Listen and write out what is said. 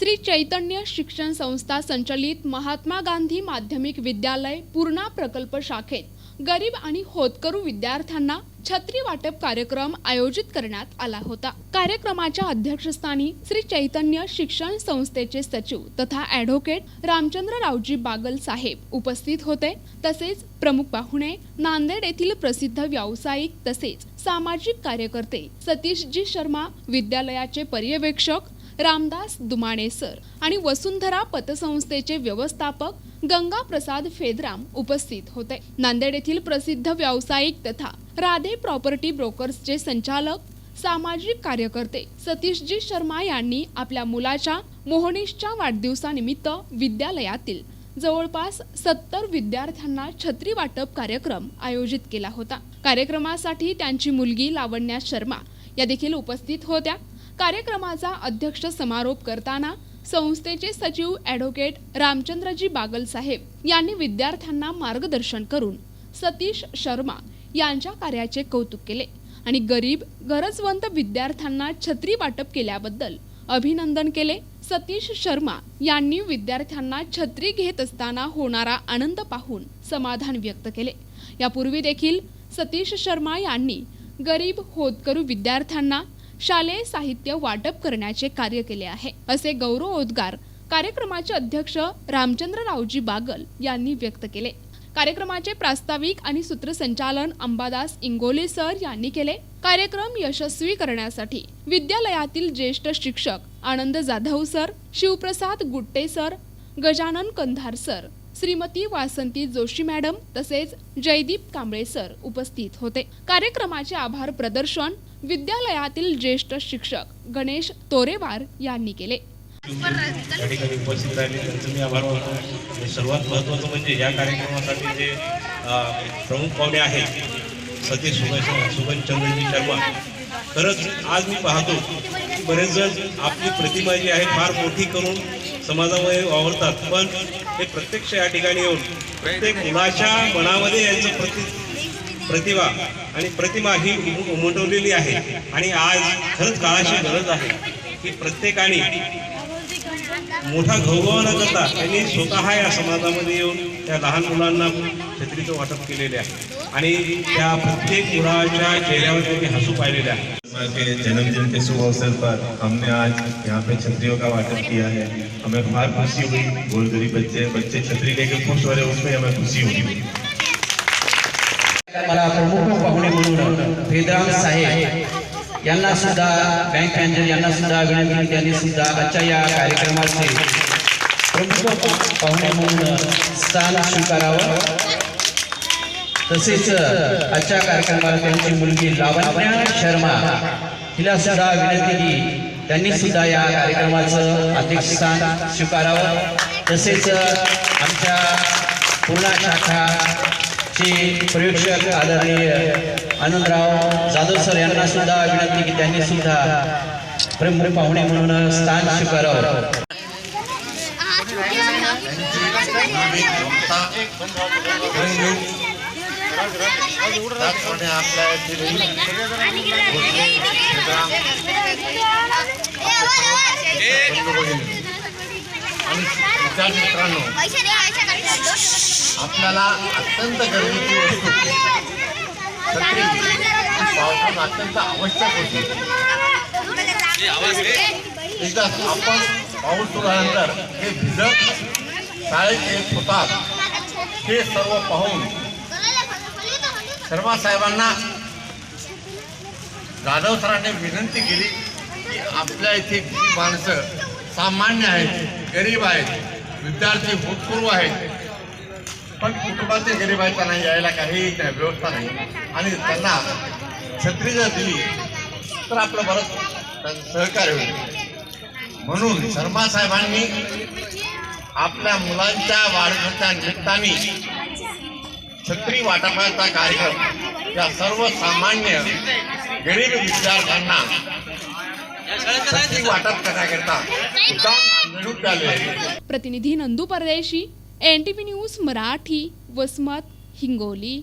श्री चैतन्य शिक्षण संस्था संचलित महात्मा गांधी माध्यमिक विद्यालय पूर्णा प्रकल्प शाखेत गरीब आणि होतकरू विद्यार्थ्यांना छत्री वाटप कार्यक्रम आयोजित करण्यात आला होता. कार्यक्रमाच्या अध्यक्षस्थानी श्री चैतन्य शिक्षण संस्थेचे सचिव तथा ॲडव्होकेट रामचंद्ररावजी बागल साहेब उपस्थित होते. तसेच प्रमुख पाहुणे नांदेड येथील प्रसिद्ध व्यावसायिक तसेच सामाजिक कार्यकर्ते सतीशजी शर्मा विद्यालयाचे पर्यवेक्षक रामदास दुमाणे सर आणि वसुंधरा पतसंस्थेचे व्यवस्थापक गंगा प्रसाद फेदराम उपस्थित होते. नांदेड येथील प्रसिद्ध व्यावसायिक तथा राधे प्रॉपर्टी ब्रोकर्सचे संचालक सामाजिक कार्यकर्ते सतीशजी शर्मा यांनी आपल्या मुलाच्या मोहनीशच्या वाढदिवसानिमित्त विद्यालयातील जवळपास सत्तर विद्यार्थ्यांना छत्री वाटप कार्यक्रम आयोजित केला होता. कार्यक्रमासाठी त्यांची मुलगी लावण्या शर्मा या देखील उपस्थित होत्या. कार्यक्रमाचा अध्यक्ष समारोप करताना संस्थेचे सचिव ॲडव्होकेट रामचंद्रजी बागल साहेब यांनी विद्यार्थ्यांना मार्गदर्शन करून सतीश शर्मा यांच्या कार्याचे कौतुक केले आणि गरीब गरजवंत विद्यार्थ्यांना छत्री वाटप केल्याबद्दल अभिनंदन केले. सतीश शर्मा यांनी विद्यार्थ्यांना छत्री घेत असताना होणारा आनंद पाहून समाधान व्यक्त केले. यापूर्वी देखील सतीश शर्मा यांनी गरीब होतकरू विद्यार्थ्यांना शालेय साहित्य वाटप करण्याचे कार्य केले आहे. असे गौरवोद्गार कार्यक्रमाचे अध्यक्ष रामचंद्ररावजी बागल यांनी व्यक्त केले. कार्यक्रमाचे प्रास्ताविक आणि सूत्रसंचालन अंबादास इंगोले सर यांनी केले. कार्यक्रम यशस्वी करण्यासाठी विद्यालयातील ज्येष्ठ शिक्षक Anand Jadhav sir Shivprasad Gutte sir Gajanan Kandhar sir Shrimati Vasanti Joshi madam तसेच जयदीप कांबळे सर उपस्थित होते. कार्यक्रमाचे आभार प्रदर्शन विद्यालयातील ज्येष्ठ शिक्षक गणेश तोरेवार यांनी केले. या ठिकाणी उपस्थित राहिले. त्यांचं मी आभार मानतो. सर्वात महत्त्वाचं म्हणजे या कार्यक्रमासाठी जे प्रमुख पाहुणे आहेत सतीश सुगन चंद्रजी शर्मा. खरंच आज मी पाहतो की बरेच जण आपली प्रतिमा जी आहे फार मोठी करून समाजामध्ये वावरतात. पण हे प्रत्यक्ष या ठिकाणी येऊन प्रत्येक मुलाच्या मनामध्ये यांचं प्रति प्रतिभा आणि प्रतिमा ही उम- उमटवलेली आहे. आणि आज खरंच काळाची गरज आहे की प्रत्येकाने मोठा गौरव न करता त्यांनी स्वतः या समाजामध्ये येऊन त्या लहान मुलांना छत्रीचं वाटप केलेले आहे. आणि त्या प्रत्येक मुलाच्या चेहऱ्यावर त्यांनी हसू पाहिलेले आहे. माँ के जन्मदिन के शुभ अवसर पर हमने आज यहाँ पे छतरियों का वाटप किया है। हमें बहुत खुशी हुई। बहुत गरीब बच्चे बच्चे छतरी लेके खुश हो रहे उसमें हमें खुशी हुई। मला प्रमुख पाहुणे म्हणून फेदराम साहेब यांना सुद्धा बँक मॅनेजर यांना सुद्धा विनंती त्यांनी सुद्धा आजच्या या कार्यक्रमाचे प्रमुख पाहुणे म्हणून स्थान स्वीकारावं. तसेच आजच्या कार्यक्रमाला त्यांची मुलगी लावण्या शर्मा हिला सुद्धा विनंती की त्यांनी सुद्धा या कार्यक्रमाचं अध्यक्षस्थान स्वीकारावं. तसेच आमच्या पूर्णा शाखा चे प्रयोगशक आदरणीय आनंदराव जाधव सर यांना सुद्धा विनंती की त्यांनी सुद्धा प्रमुख पाहुणे म्हणून स्थान स्वीकारावं. आपल्याला अत्यंत गरजेची वस्तू. छत्री. पावसात अत्यंत आवश्यक होती. एकदा आपण पाऊस सुरू झाल्यानंतर हे भिजत शाळेत येत होतात. हे सर्व पाहून शर्मा साहेबांना जाधव सरांनी विनंती केली की आपल्या इथे माणसं सामान्य आहेत गरीब आहेत. विद्यार्थी भूतपूर्व आहेत. पण कुटुंबातील गरीब नाही यायला काही व्यवस्था नाही. आणि त्यांना छत्री जर दिली तर आपलं बरंच त्यांचं सहकार्य होईल. म्हणून शर्मा साहेबांनी आपल्या मुलांच्या वाढदिवसाच्या निमित्ताने छत्री वाटपाचा कार्यक्रम या सर्वसामान्य गरीब विद्यार्थ्यांना वाटप करण्याकरता प्रतिनिधी Nandu Pardeshi N T news Marathi Vasmat Hingoli.